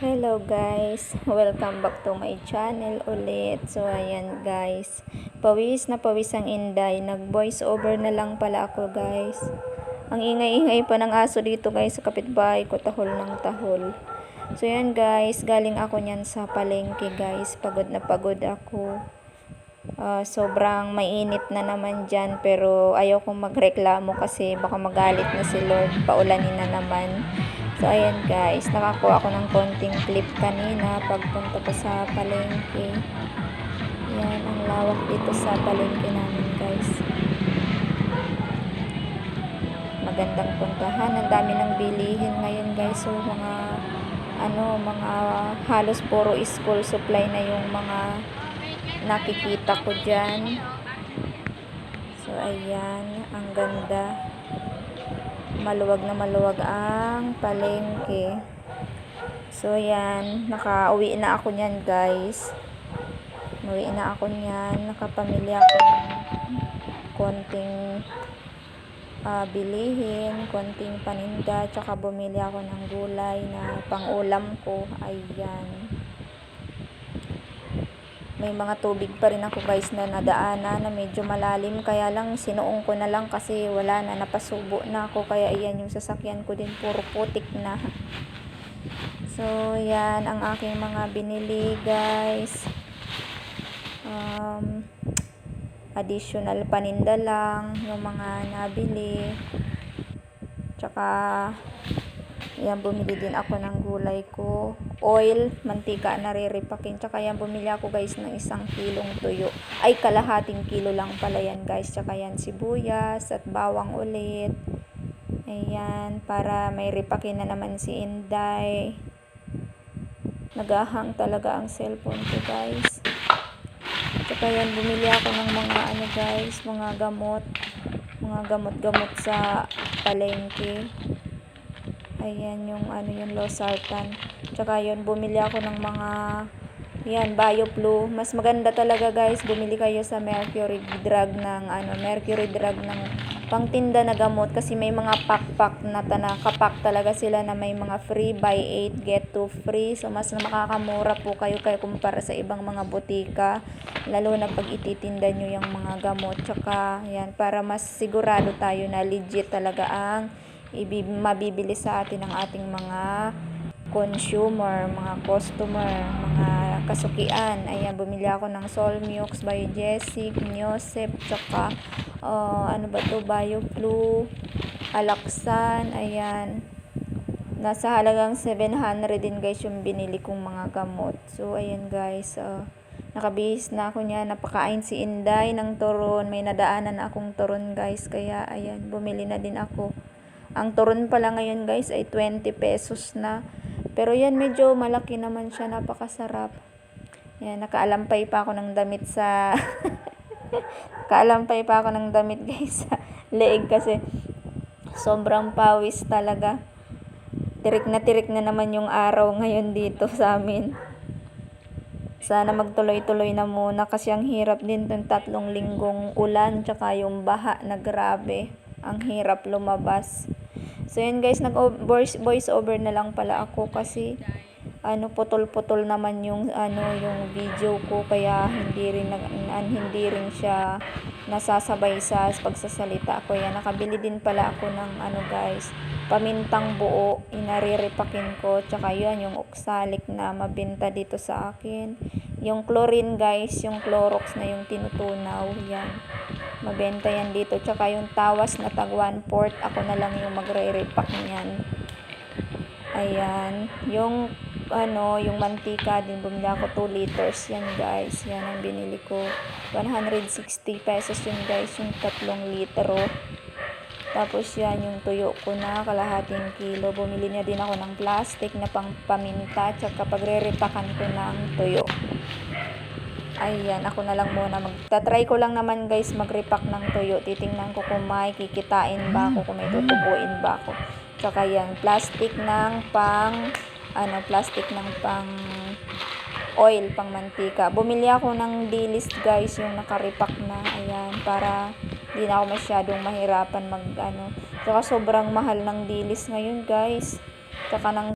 Hello guys, welcome back to my channel ulit. So ayan guys, pawis na pawis ang Inday. Nag voice over na lang pala ako guys. Ang ingay-ingay pa ng aso dito guys sa kapitbahay ko, tahol ng tahol. So ayan guys, galing ako niyan sa palengke guys. Pagod na pagod ako. Ah, sobrang mainit na naman dyan pero ayaw magreklamo kasi baka magalit na si Lord paulanin na naman so ayan guys nakakuha ako ng konting clip kanina pagpunta ko sa palengke yan ang lawak dito sa palengke namin guys magandang puntahan ang dami ng bilihin ngayon guys so mga ano mga halos puro school supply na yung mga nakikita ko dyan. So, ayan. Ang ganda. Maluwag na maluwag ang palengke. So, ayan. Nakauwi na ako niyan, guys. Uwi na ako niyan. Nakapamilya ako ng konting ah, bilihin, konting paninda, tsaka bumili ako ng gulay na pang-ulam ko. Ayan may mga tubig pa rin ako guys na nadaanan na medyo malalim. Kaya lang sinuong ko na lang kasi wala na napasubo na ako. Kaya iyan yung sasakyan ko din puro putik na. So yan ang aking mga binili guys. Um, additional paninda lang yung mga nabili. Tsaka yan bumili din ako ng gulay ko oil, mantika na riripakin. Tsaka yan, bumili ako guys ng isang kilong tuyo. Ay, kalahating kilo lang pala yan guys. Tsaka yan, sibuyas at bawang ulit. Ayan, para may ripakin na naman si Inday. Nagahang talaga ang cellphone ko guys. Tsaka yan, bumili ako ng mga ano guys, mga gamot. Mga gamot-gamot sa palengke. Ayan yung ano yung losartan. Tsaka yun, bumili ako ng mga yan, BioFlu. Mas maganda talaga guys, bumili kayo sa Mercury Drug ng ano, Mercury Drug ng pangtinda na gamot kasi may mga pack-pack na tanakapak talaga sila na may mga free buy 8 get 2 free. So mas na makakamura po kayo kayo kumpara sa ibang mga butika. Lalo na pag ititinda nyo yung mga gamot. Tsaka yan, para mas sigurado tayo na legit talaga ang mabibili sa atin ng ating mga consumer, mga customer, mga kasukian. Ayan, bumili ako ng Solmux, Biogesic, Neosep, tsaka uh, ano ba to, BioFlu, Alaxan, ayan. Nasa halagang 700 din guys yung binili kong mga gamot. So, ayan guys, uh, nakabihis na ako niya. Napakain si Inday ng turon. May nadaanan akong turon guys. Kaya, ayan, bumili na din ako. Ang turon pala ngayon guys ay 20 pesos na. Pero yan medyo malaki naman siya, napakasarap. Yan, nakaalampay pa ako ng damit sa Kaalampay pa ako ng damit guys sa leeg kasi sobrang pawis talaga. Tirik na tirik na naman yung araw ngayon dito sa amin. Sana magtuloy-tuloy na muna kasi ang hirap din ng tatlong linggong ulan tsaka yung baha na grabe. Ang hirap lumabas. So yun guys, nag voice over na lang pala ako kasi ano putol-putol naman yung ano yung video ko kaya hindi rin an, hindi rin siya nasasabay sa pagsasalita ko. Yan nakabili din pala ako ng ano guys, pamintang buo, inariripakin ko. Tsaka yun yung oxalic na mabenta dito sa akin. Yung chlorine guys, yung Clorox na yung tinutunaw, yan. Mabenta yan dito. Tsaka yung tawas na tag 1 port, ako na lang yung magre-repack niyan. Ayan. Yung ano, yung mantika din bumili ako 2 liters yan guys. Yan ang binili ko. 160 pesos yun guys, yung 3 litro. Tapos yan yung tuyo ko na kalahating kilo. Bumili niya din ako ng plastic na pang paminta. Tsaka pagre-repakan ko ng tuyo. Ayan, ako na lang muna. Magta-try ko lang naman guys mag-repack ng tuyo. Titingnan ko kung may kikitain ba ako, kung may tutubuin ba ako. Tsaka yan, plastic ng pang, ano, plastic ng pang oil, pang mantika. Bumili ako ng dilis guys, yung naka-repack na. Ayan, para hindi na ako masyadong mahirapan mag, ano. Tsaka sobrang mahal ng dilis ngayon guys. Tsaka ng